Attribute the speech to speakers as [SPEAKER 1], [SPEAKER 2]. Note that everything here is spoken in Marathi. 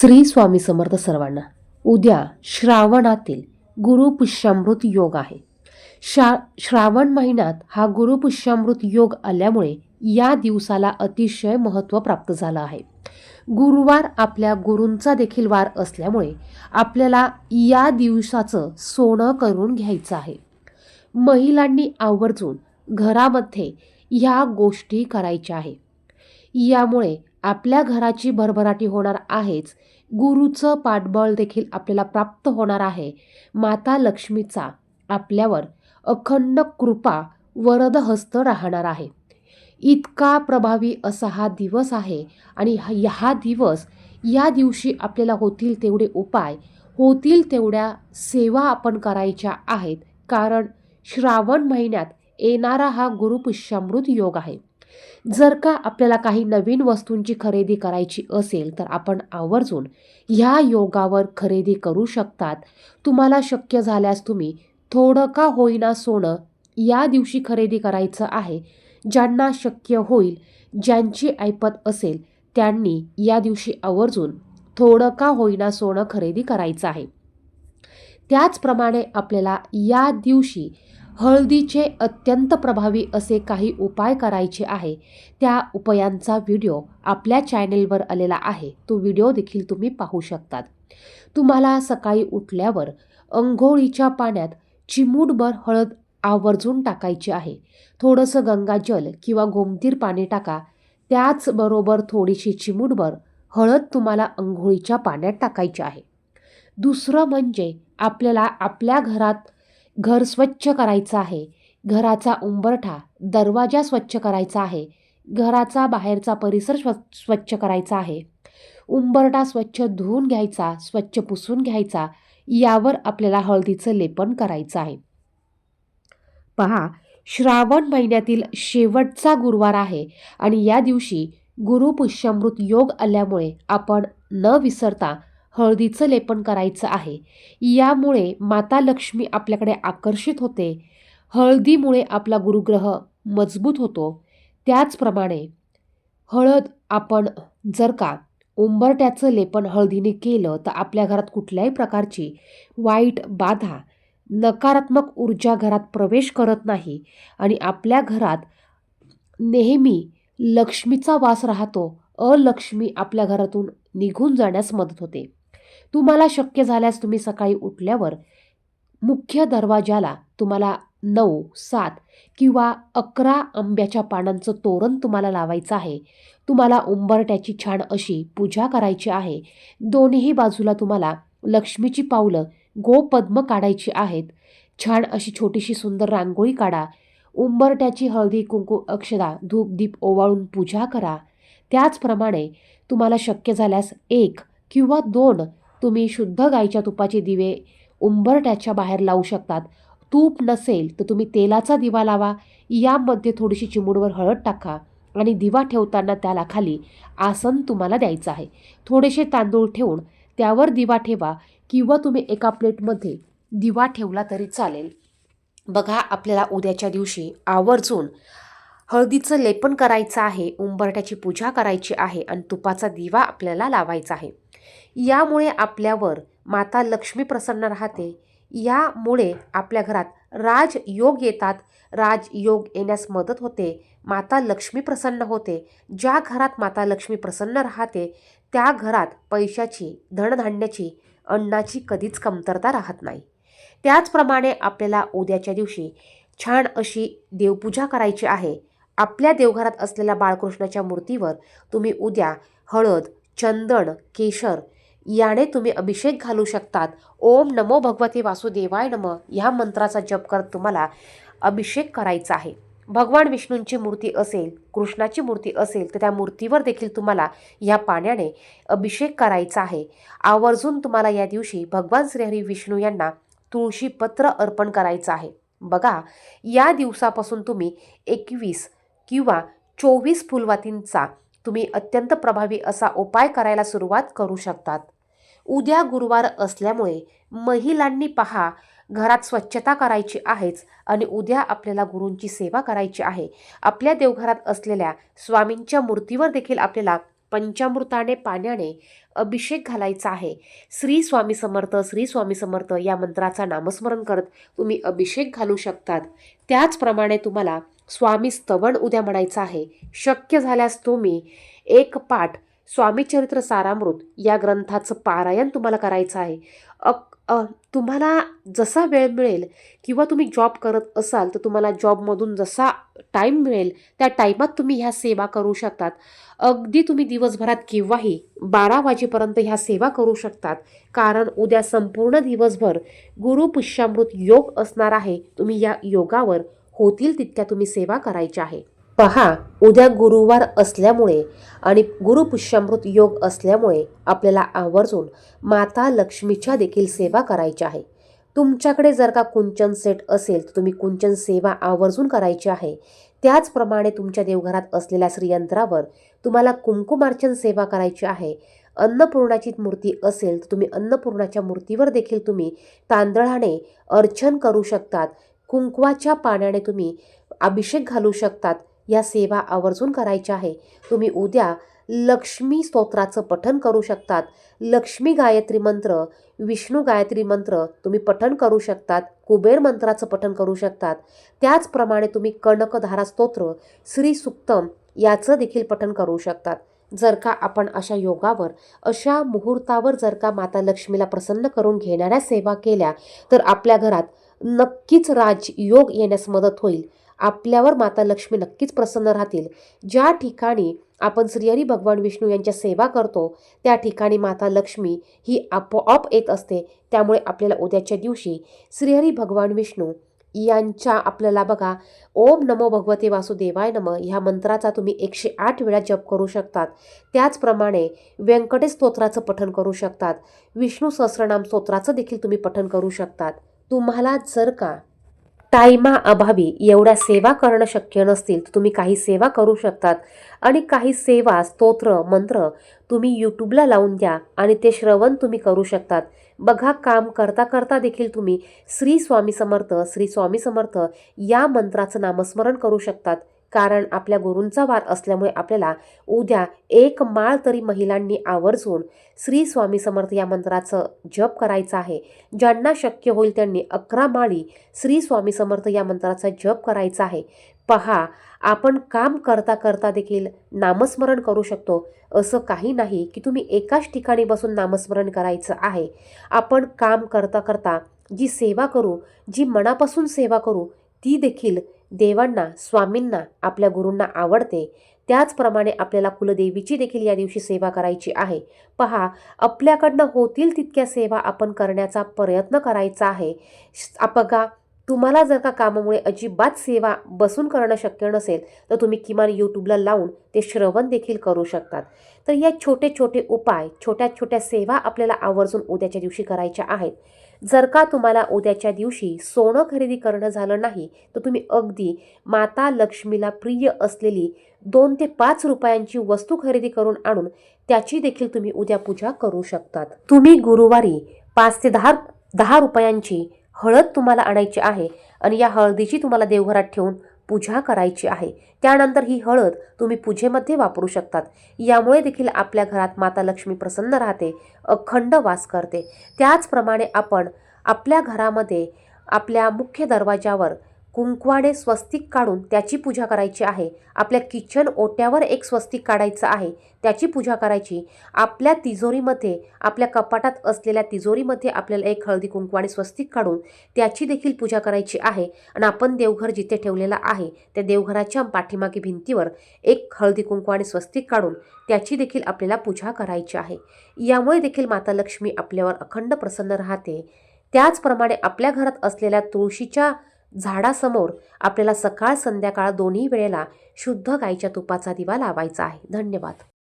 [SPEAKER 1] श्री स्वामी समर्थ सर्वांना उद्या श्रावणातील गुरुपुष्यामृत योग आहे. शा श्रावण महिन्यात हा गुरुपुष्यामृत योग आल्यामुळे या दिवसाला अतिशय महत्त्व प्राप्त झालं आहे. गुरुवार आपल्या गुरूंचा देखील वार असल्यामुळे आपल्याला या दिवसाचं सोनं करून घ्यायचं आहे. महिलांनी आवर्जून घरामध्ये ह्या गोष्टी करायच्या आहे. यामुळे आपल्या घराची भरभराटी होणार आहेच. गुरुचं पाठबळ देखील आपल्याला प्राप्त होणार आहे. माता लक्ष्मीचा आपल्यावर अखंड कृपा वरदहस्त राहणार आहे. इतका प्रभावी असा हा दिवस आहे आणि हा दिवस या दिवशी आपल्याला होतील तेवढे उपाय होतील तेवढ्या सेवा आपण करायच्या आहेत. कारण श्रावण महिन्यात येणारा हा गुरुपुष्यामृत योग आहे. जर का आपल्याला काही नवीन वस्तूंची खरेदी करायची असेल तर आपण आवर्जून ह्या योगावर खरेदी करू शकतात. तुम्हाला शक्य झाल्यास तुम्ही थोडं का होईना सोनं या दिवशी खरेदी करायचं आहे. ज्यांना शक्य होईल ज्यांची ऐपत असेल त्यांनी या दिवशी आवर्जून थोडं का होईना सोनं खरेदी करायचं आहे. त्याचप्रमाणे आपल्याला या दिवशी हळदीचे अत्यंत प्रभावी असे काही उपाय करायचे आहे. त्या उपायांचा व्हिडिओ आपल्या चॅनेलवर आलेला आहे. तो व्हिडिओ देखील तुम्ही पाहू शकतात. तुम्हाला सकाळी उठल्यावर अंघोळीच्या पाण्यात चिमूटभर हळद आवर्जून टाकायची आहे. थोडंसं गंगाजल किंवा गोमतीर पाणी टाका. त्याचबरोबर थोडीशी चिमूटभर हळद तुम्हाला अंघोळीच्या पाण्यात टाकायची आहे. दुसरं म्हणजे आपल्याला आपल्या घरात घर स्वच्छ करायचं आहे. घराचा उंबरठा दरवाजा स्वच्छ करायचा आहे. घराचा बाहेरचा परिसर स्व स्वच्छ करायचा आहे. उंबरठा स्वच्छ धुवून घ्यायचा स्वच्छ पुसून घ्यायचा यावर आपल्याला हळदीचं लेपन करायचं आहे. पहा श्रावण महिन्यातील शेवटचा गुरुवार आहे आणि या दिवशी गुरुपुष्यामृत योग आल्यामुळे आपण न विसरता हळदीचं लेपन करायचं आहे. यामुळे माता लक्ष्मी आपल्याकडे आकर्षित होते. हळदीमुळे आपला गुरुग्रह मजबूत होतो. त्याचप्रमाणे हळद आपण जर का उंबरट्याचं लेपन हळदीने केलं तर आपल्या घरात कुठल्याही प्रकारची वाईट बाधा नकारात्मक ऊर्जा घरात प्रवेश करत नाही आणि आपल्या घरात नेहमी लक्ष्मीचा वास राहतो अलक्ष्मी आपल्या घरातून निघून जाण्यास मदत होते. तुम्हाला शक्य झाल्यास तुम्ही सकाळी उठल्यावर मुख्य दरवाजाला तुम्हाला नऊ सात किंवा अकरा आंब्याच्या पानांचं तोरण तुम्हाला लावायचं आहे. तुम्हाला उंबरट्याची छान अशी पूजा करायची आहे. दोन्ही बाजूला तुम्हाला लक्ष्मीची पावलं गोपद्म काढायची आहेत. छान अशी छोटीशी सुंदर रांगोळी काढा. उंबरट्याची हळदी कुंकू अक्षदा धूप दीप ओवाळून पूजा करा. त्याचप्रमाणे तुम्हाला शक्य झाल्यास एक किंवा दोन तुम्ही शुद्ध गाईच्या तुपाचे दिवे उंबरट्याच्या बाहेर लावू शकतात. तूप नसेल तर तुम्ही तेलाचा दिवा लावा. यामध्ये थोडीशी चिमूडवर हळद टाका आणि दिवा ठेवताना त्याला खाली आसन तुम्हाला द्यायचं आहे. थोडेसे तांदूळ ठेवून त्यावर दिवा ठेवा किंवा तुम्ही एका प्लेटमध्ये दिवा ठेवला तरी चालेल. बघा आपल्याला उद्याच्या दिवशी आवर्जून हळदीचं लेपन करायचं आहे उंबरट्याची पूजा करायची आहे आणि तुपाचा दिवा आपल्याला लावायचा आहे. यामुळे आपल्यावर माता लक्ष्मी प्रसन्न राहते. यामुळे आपल्या घरात राजयोग येतात. राजयोग येण्यास मदत होते. माता लक्ष्मी प्रसन्न होते. ज्या घरात माता लक्ष्मी प्रसन्न राहते त्या घरात पैशाची धनधान्याची अन्नाची कधीच कमतरता राहत नाही. त्याचप्रमाणे आपल्याला उद्याच्या दिवशी छान अशी देवपूजा करायची आहे. आपल्या देवघरात असलेल्या बाळकृष्णाच्या मूर्तीवर तुम्ही उद्या हळद चंदन केशर याने तुम्ही अभिषेक घालू शकतात. ओम नमो भगवते वासुदेवाय नम. ह्या मंत्राचा जप करत तुम्हाला अभिषेक करायचा आहे. भगवान विष्णूंची मूर्ती असेल कृष्णाची मूर्ती असेल तर त्या मूर्तीवर देखील तुम्हाला ह्या पाण्याने अभिषेक करायचा आहे. आवर्जून तुम्हाला या दिवशी भगवान श्रीहरी विष्णू यांना तुळशी पत्र अर्पण करायचं आहे. बघा या दिवसापासून तुम्ही एकवीस किंवा चोवीस फुलवातींचा तुम्ही अत्यंत प्रभावी असा उपाय करायला सुरुवात करू शकतात. उद्या गुरुवार असल्यामुळे महिलांनी पहा घरात स्वच्छता करायची आहेच आणि उद्या आपल्याला गुरूंची सेवा करायची आहे. आपल्या देवघरात असलेल्या स्वामींच्या मूर्तीवर देखील आपल्याला पंचामृताने पाण्याने अभिषेक घालायचा आहे. श्री स्वामी समर्थ श्री स्वामी समर्थ या मंत्राचा नामस्मरण करत तुम्ही अभिषेक घालू शकतात. त्याचप्रमाणे तुम्हाला स्वामी स्तवन उद्या म्हणायचं आहे. शक्य झाल्यास तुम्ही एक पाठ स्वामीचरित्र सारामृत या ग्रंथाचं पारायण तुम्हाला करायचं आहे. अक तुम्हाला जसा वेळ मिळेल किंवा तुम्ही जॉब करत असाल तर तुम्हाला जॉबमधून जसा टाईम मिळेल त्या टाईमात तुम्ही ह्या सेवा करू शकतात. अगदी तुम्ही दिवसभरात केव्हाही बारा वाजेपर्यंत ह्या सेवा करू शकतात. कारण उद्या संपूर्ण दिवसभर गुरुपुष्यामृत योग असणार आहे. तुम्ही या योगावर होतील तितक्या तुम्ही सेवा करायच्या आहे. पहा उद्या गुरुवार असल्यामुळे आणि गुरुपुष्यामृत योग असल्यामुळे आपल्याला आवर्जून माता लक्ष्मीच्या देखील सेवा करायची आहे. तुमच्याकडे जर का कुंचन सेट असेल तर तुम्ही कुंचन सेवा आवर्जून करायची आहे. त्याचप्रमाणे तुमच्या देवघरात असलेल्या श्रीयंत्रावर तुम्हाला कुंकुमार्चन सेवा करायची आहे. अन्नपूर्णाची मूर्ती असेल तर तुम्ही अन्नपूर्णाच्या मूर्तीवर देखील तुम्ही तांदळाने अर्चन करू शकतात. कुंकवाच्या पाण्याने तुम्ही अभिषेक घालू शकतात. या सेवा आवर्जून करायच्या आहे. तुम्ही उद्या लक्ष्मी स्तोत्राचं पठन करू शकतात. लक्ष्मी गायत्री मंत्र विष्णू गायत्री मंत्र तुम्ही पठन करू शकतात. कुबेर मंत्राचं पठन करू शकतात. त्याचप्रमाणे तुम्ही कणकधारा स्तोत्र श्री सुक्तम याचं देखील पठन करू शकतात. जर का आपण अशा योगावर अशा मुहूर्तावर जर का माता लक्ष्मीला प्रसन्न करून घेणाऱ्या सेवा केल्या तर आपल्या घरात नक्कीच राजयोग येण्यास मदत होईल. आपल्यावर माता लक्ष्मी नक्कीच प्रसन्न राहतील. ज्या ठिकाणी आपण श्रीहरी भगवान विष्णू यांच्या सेवा करतो त्या ठिकाणी माता लक्ष्मी ही आपोआप येत असते. त्यामुळे आपल्याला उद्याच्या दिवशी श्रीहरी भगवान विष्णू यांच्या आपल्याला बघा ओम नमो भगवते वासुदेवाय नम ह्या मंत्राचा तुम्ही एकशे आठ वेळा जप करू शकतात. त्याचप्रमाणे व्यंकटेश स्तोत्राचं पठन करू शकतात. विष्णू सहस्रनाम स्तोत्राचं देखील तुम्ही पठन करू शकतात. तुम्हाला जर का टायमा अभावी एवढ्या सेवा करणं शक्य नसतील तर तुम्ही काही सेवा करू शकतात. आणि काही सेवा स्तोत्र मंत्र तुम्ही यूट्यूबला लावून द्या आणि ते श्रवण तुम्ही करू शकतात. बघा काम करता करता देखील तुम्ही श्री स्वामी समर्थ श्री स्वामी समर्थ या मंत्राचं नामस्मरण करू शकतात. कारण आपल्या गुरूंचा वार असल्यामुळे आपल्याला उद्या एक माळ तरी महिलांनी आवर्जून श्री स्वामी समर्थ या मंत्राचं जप करायचं आहे. ज्यांना शक्य होईल त्यांनी अकरा माळी श्री स्वामी समर्थ या मंत्राचा जप करायचा आहे. पहा आपण काम करता करता देखील नामस्मरण करू शकतो. असं काही नाही की तुम्ही एकाच ठिकाणी बसून नामस्मरण करायचं आहे. आपण काम करता करता जी सेवा करू जी मनापासून सेवा करू ती देखील देवांना स्वामींना आपल्या गुरूंना आवडते. त्याचप्रमाणे आपल्याला कुलदेवीची देखील या दिवशी सेवा करायची आहे. पहा आपल्याकडनं होतील तितक्या सेवा आपण करण्याचा प्रयत्न करायचा आहे. श- बघा तुम्हाला जर का कामामुळे अजिबात सेवा बसून करणं शक्य नसेल तर तुम्ही किमान यूट्यूबला लावून ते श्रवण देखील करू शकतात. तर या छोटे छोटे उपाय छोट्या छोट्या सेवा आपल्याला आवर्जून उद्याच्या दिवशी करायच्या आहेत. जर का तुम्हाला उद्याच्या दिवशी सोनं खरेदी करणं झालं नाही तर तुम्ही अगदी माता लक्ष्मीला प्रिय असलेली दोन ते पाच रुपयांची वस्तू खरेदी करून आणून त्याची देखील तुम्ही उद्या पूजा करू शकतात. तुम्ही गुरुवारी पाच ते दहा दहा रुपयांची हळद तुम्हाला आणायची आहे आणि या हळदीची तुम्हाला देवघरात ठेवून पूजा करायची आहे. त्यानंतर ही हळद तुम्ही पूजेमध्ये वापरू शकतात. यामुळे देखील आपल्या घरात माता लक्ष्मी प्रसन्न राहते अखंड वास करते. त्याचप्रमाणे आपण आपल्या घरामध्ये आपल्या मुख्य दरवाजावर कुंकवाने स्वस्तिक काढून त्याची पूजा करायची आहे. आपल्या किचन ओट्यावर एक स्वस्तिक काढायचं आहे. त्याची पूजा करायची. आपल्या तिजोरीमध्ये आपल्या कपाटात असलेल्या तिजोरीमध्ये आपल्याला एक हळदी कुंकवाने स्वस्तिक काढून त्याची देखील पूजा करायची आहे. आणि आपण देवघर जिथे ठेवलेलं आहे त्या देवघराच्या पाठीमागे भिंतीवर एक हळदी कुंकवाने स्वस्तिक काढून त्याची देखील आपल्याला पूजा करायची आहे. यामुळे देखील माता लक्ष्मी आपल्यावर अखंड प्रसन्न राहते. त्याचप्रमाणे आपल्या घरात असलेल्या तुळशीच्या झाडासमोर आपल्याला सकाळ संध्याकाळ दोन्ही वेळेला शुद्ध गाईच्या तुपाचा दिवा लावायचा आहे. धन्यवाद.